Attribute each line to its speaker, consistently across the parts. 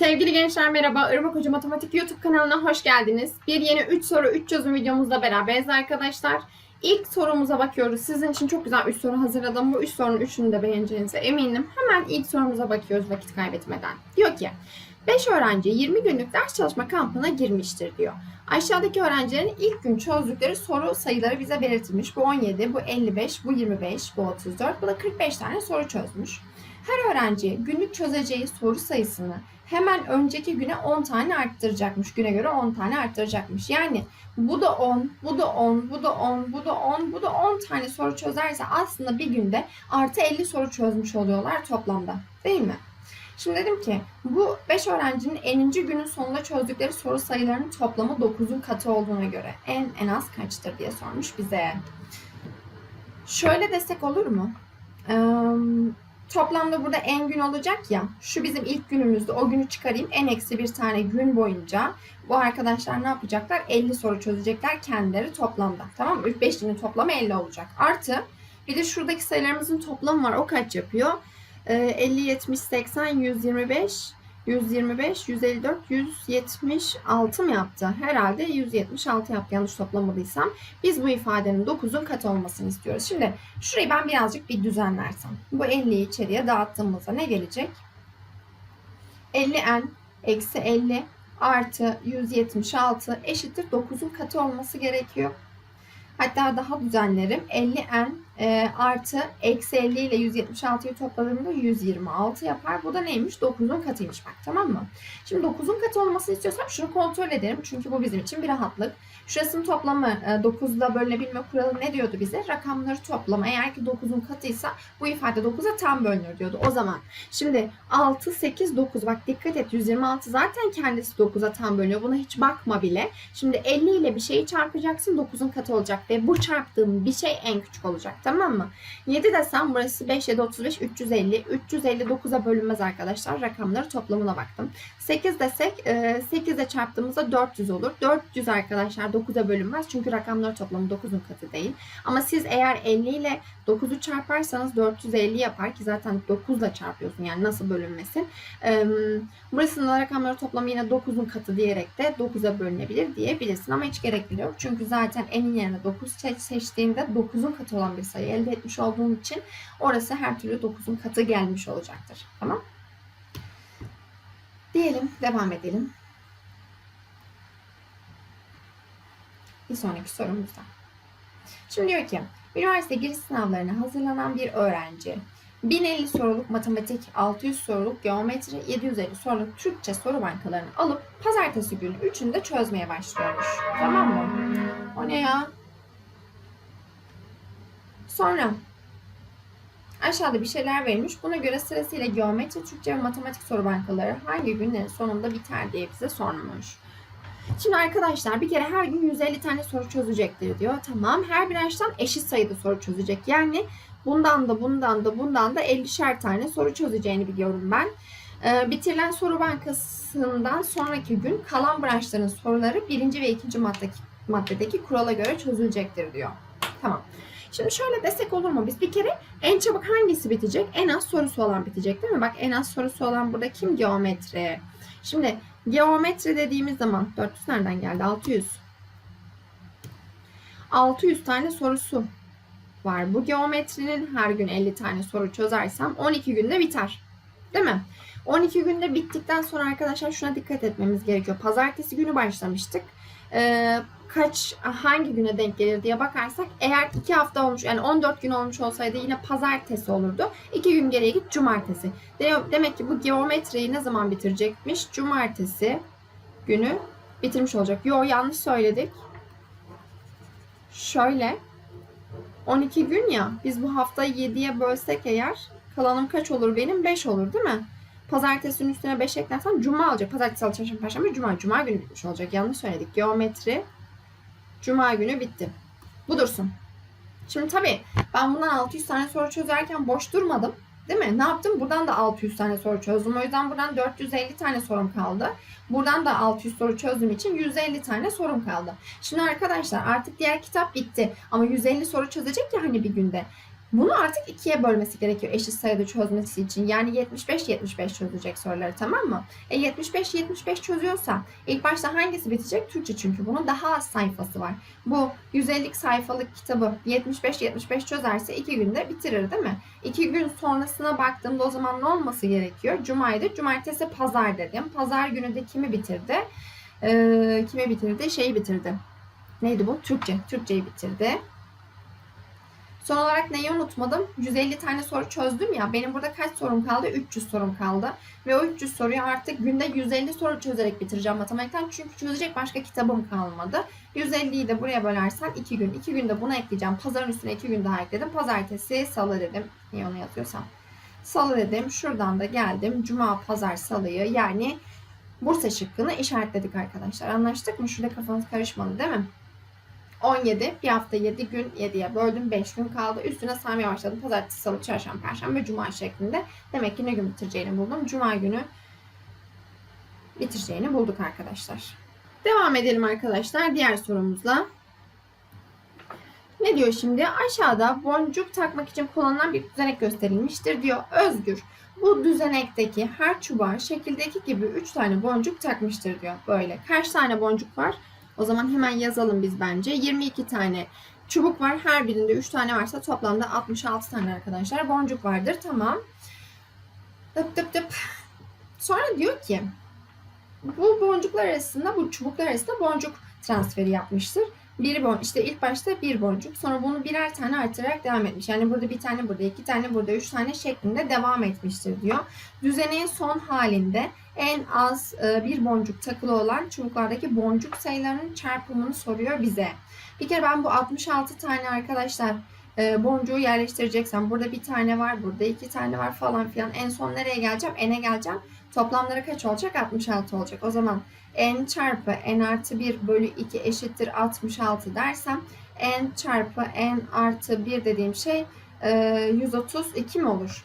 Speaker 1: Sevgili gençler merhaba. Irmak Hoca Matematik YouTube kanalına hoş geldiniz. Bir yeni 3 soru 3 çözüm videomuzla beraberiz arkadaşlar. İlk sorumuza bakıyoruz. Sizin için çok güzel 3 soru hazırladım. Bu 3 sorunun 3'ünü de beğeneceğinize eminim. Hemen ilk sorumuza bakıyoruz vakit kaybetmeden. Diyor ki 5 öğrenci 20 günlük ders çalışma kampına girmiştir diyor. Aşağıdaki öğrencilerin ilk gün çözdükleri soru sayıları bize belirtilmiş. Bu 17, bu 55, bu 25, bu 34, bu da 45 tane soru çözmüş. Her öğrenci günlük çözeceği soru sayısını hemen önceki güne 10 tane arttıracakmış. Güne göre 10 tane arttıracakmış. Yani bu da 10, bu da 10, bu da 10, bu da 10, bu da 10 tane soru çözerse aslında bir günde artı 50 soru çözmüş oluyorlar toplamda. Değil mi? Şimdi dedim ki bu 5 öğrencinin 50. günün sonunda çözdükleri soru sayılarının toplamı 9'un katı olduğuna göre en en az kaçtır diye sormuş bize. Şöyle desek olur mu? Ee, toplamda burada en gün olacak ya. Şu bizim ilk günümüzde o günü çıkarayım. En eksi bir tane gün boyunca bu arkadaşlar ne yapacaklar? 50 soru çözecekler kendileri toplamda. Tamam mı? 5 günün toplamı 50 olacak. Artı bir de şuradaki sayılarımızın toplamı var. O kaç yapıyor? Ee, 50, 70, 80, 125, 125, 154, 176 mı yaptı? Herhalde 176 yaptı yanlış toplamadıysam. Biz bu ifadenin 9'un katı olmasını istiyoruz. Şimdi şurayı ben birazcık bir düzenlersem. Bu 50'yi içeriye dağıttığımızda ne gelecek? 50n eksi 50 artı 176 eşittir 9'un katı olması gerekiyor. Hatta daha düzenlerim. 50n e, artı eksi 50 ile 176'yı topladığımda 126 yapar. Bu da neymiş? 9'un katıymış bak tamam mı? Şimdi 9'un katı olmasını istiyorsam şunu kontrol ederim. Çünkü bu bizim için bir rahatlık. Şurasının toplamı e, 9 ile bölünebilme kuralı ne diyordu bize? Rakamları toplama. Eğer ki 9'un katıysa bu ifade 9'a tam bölünür diyordu. O zaman şimdi 6, 8, 9 bak dikkat et 126 zaten kendisi 9'a tam bölünüyor. Buna hiç bakma bile. Şimdi 50 ile bir şeyi çarpacaksın 9'un katı olacak ve bu çarptığım bir şey en küçük olacak. Mı? 7 desem burası 5, 7, 35, 350. 359'a bölünmez arkadaşlar. Rakamları toplamına baktım. 8 desek 8 ile çarptığımızda 400 olur. 400 arkadaşlar 9'a bölünmez. Çünkü rakamları toplamı 9'un katı değil. Ama siz eğer 50 ile 9'u çarparsanız 450 yapar ki zaten 9 ile çarpıyorsun. Yani nasıl bölünmesin. Burasının da rakamları toplamı yine 9'un katı diyerek de 9'a bölünebilir diyebilirsin. Ama hiç gerekli yok. Çünkü zaten enin yerine 9 seçtiğinde 9'un katı olan bir sayı elde etmiş olduğun için orası her türlü 9'un katı gelmiş olacaktır. Tamam. Diyelim devam edelim. Bir sonraki sorumuzda. Şimdi diyor ki üniversite giriş sınavlarına hazırlanan bir öğrenci 1050 soruluk matematik, 600 soruluk geometri, 750 soruluk Türkçe soru bankalarını alıp pazartesi günü üçünü de çözmeye başlıyormuş. Tamam mı? O ne ya? Sonra aşağıda bir şeyler verilmiş. Buna göre sırasıyla geometri, Türkçe ve matematik soru bankaları hangi günlerin sonunda biter diye bize sormuş. Şimdi arkadaşlar bir kere her gün 150 tane soru çözecektir diyor. Tamam. Her bir branştan eşit sayıda soru çözecek. Yani bundan da bundan da bundan da 50'şer tane soru çözeceğini biliyorum ben. Ee, bitirilen soru bankasından sonraki gün kalan branşların soruları birinci ve ikinci maddedeki, maddedeki kurala göre çözülecektir diyor. Tamam. Şimdi şöyle desek olur mu? Biz bir kere en çabuk hangisi bitecek? En az sorusu olan bitecek değil mi? Bak en az sorusu olan burada kim? Geometri. Şimdi geometri dediğimiz zaman 400 nereden geldi? 600. 600 tane sorusu var. Bu geometrinin her gün 50 tane soru çözersem 12 günde biter. Değil mi? 12 günde bittikten sonra arkadaşlar şuna dikkat etmemiz gerekiyor. Pazartesi günü başlamıştık. Ee, kaç hangi güne denk gelir diye bakarsak eğer 2 hafta olmuş yani 14 gün olmuş olsaydı yine pazartesi olurdu. 2 gün geriye git cumartesi. Demek ki bu geometriyi ne zaman bitirecekmiş? Cumartesi günü bitirmiş olacak. Yo yanlış söyledik. Şöyle 12 gün ya biz bu haftayı 7'ye bölsek eğer kalanım kaç olur benim? 5 olur değil mi? Pazartesinin üstüne 5 eklersem cuma olacak. Pazartesi, salı, çarşamba, perşembe, cuma. Cuma günü bitmiş olacak. Yanlış söyledik. Geometri cuma günü bitti. Bu dursun. Şimdi tabii ben bundan 600 tane soru çözerken boş durmadım. Değil mi? Ne yaptım? Buradan da 600 tane soru çözdüm. O yüzden buradan 450 tane sorum kaldı. Buradan da 600 soru çözdüğüm için 150 tane sorum kaldı. Şimdi arkadaşlar artık diğer kitap bitti. Ama 150 soru çözecek ya hani bir günde. Bunu artık ikiye bölmesi gerekiyor eşit sayıda çözmesi için. Yani 75-75 çözecek soruları tamam mı? E 75-75 çözüyorsa ilk başta hangisi bitecek? Türkçe çünkü bunun daha az sayfası var. Bu 150 sayfalık kitabı 75-75 çözerse 2 günde bitirir değil mi? 2 gün sonrasına baktığımda o zaman ne olması gerekiyor? Cumaydı. Cumartesi pazar dedim. Pazar günü de kimi bitirdi? Ee, kimi bitirdi? Şeyi bitirdi. Neydi bu? Türkçe. Türkçeyi bitirdi. Son olarak neyi unutmadım? 150 tane soru çözdüm ya. Benim burada kaç sorum kaldı? 300 sorum kaldı. Ve o 300 soruyu artık günde 150 soru çözerek bitireceğim matematikten. Çünkü çözecek başka kitabım kalmadı. 150'yi de buraya bölersen 2 gün. 2 günde bunu ekleyeceğim. Pazarın üstüne 2 gün daha ekledim. Pazartesi, salı dedim. Niye onu yazıyorsam. Salı dedim. Şuradan da geldim. Cuma, pazar, salıyı yani Bursa şıkkını işaretledik arkadaşlar. Anlaştık mı? Şurada kafanız karışmadı değil mi? 17. Bir hafta 7 gün 7'ye böldüm. 5 gün kaldı. Üstüne saymaya başladım. Pazartesi, salı, çarşamba, perşembe, cuma şeklinde. Demek ki ne gün bitireceğini buldum. Cuma günü bitireceğini bulduk arkadaşlar. Devam edelim arkadaşlar diğer sorumuzla. Ne diyor şimdi? Aşağıda boncuk takmak için kullanılan bir düzenek gösterilmiştir diyor. Özgür bu düzenekteki her çubuğa şekildeki gibi 3 tane boncuk takmıştır diyor. Böyle. Kaç tane boncuk var? O zaman hemen yazalım biz bence. 22 tane çubuk var. Her birinde 3 tane varsa toplamda 66 tane arkadaşlar boncuk vardır. Tamam. Tıp tıp tıp. Sonra diyor ki bu boncuklar arasında, bu çubuklar arasında boncuk transferi yapmıştır. Bir bon işte ilk başta bir boncuk sonra bunu birer tane artırarak devam etmiş. Yani burada bir tane burada iki tane burada üç tane şeklinde devam etmiştir diyor. Düzeneğin son halinde en az e, bir boncuk takılı olan çubuklardaki boncuk sayılarının çarpımını soruyor bize. Bir kere ben bu 66 tane arkadaşlar e, boncuğu yerleştireceksem burada bir tane var burada iki tane var falan filan en son nereye geleceğim n'e geleceğim toplamları kaç olacak 66 olacak o zaman n çarpı n artı 1 bölü 2 eşittir 66 dersem n çarpı n artı 1 dediğim şey e, 132 mi olur?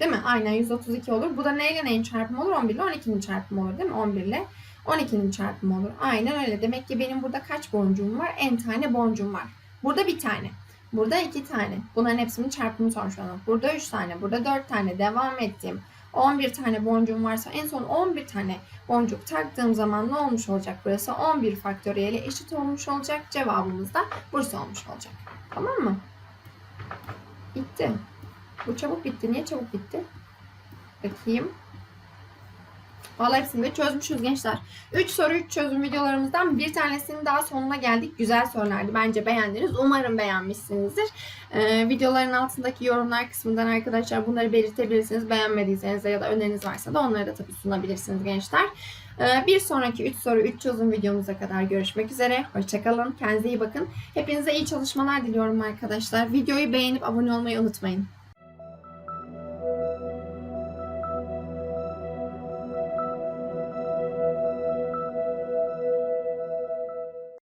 Speaker 1: Değil mi? Aynen 132 olur. Bu da neyle neyin çarpımı olur? 11 ile 12'nin çarpımı olur değil mi? 11 ile 12'nin çarpımı olur. Aynen öyle. Demek ki benim burada kaç boncuğum var? N tane boncuğum var. Burada bir tane. Burada iki tane. Bunların hepsinin çarpımı sormuş bana. Burada üç tane. Burada dört tane. Devam ettim. 11 tane boncuğum varsa en son 11 tane boncuk taktığım zaman ne olmuş olacak burası? 11 faktöriyeli eşit olmuş olacak. Cevabımız da burası olmuş olacak. Tamam mı? Bitti. Bu çabuk bitti. Niye çabuk bitti? Bakayım. Vallahi hepsini de çözmüşüz gençler. 3 soru 3 çözüm videolarımızdan bir tanesinin daha sonuna geldik. Güzel sorulardı. Bence beğendiniz. Umarım beğenmişsinizdir. Ee, videoların altındaki yorumlar kısmından arkadaşlar bunları belirtebilirsiniz. Beğenmediyseniz de ya da öneriniz varsa da onları da tabii sunabilirsiniz gençler. Ee, bir sonraki 3 soru 3 çözüm videomuza kadar görüşmek üzere. Hoşçakalın. Kendinize iyi bakın. Hepinize iyi çalışmalar diliyorum arkadaşlar. Videoyu beğenip abone olmayı unutmayın.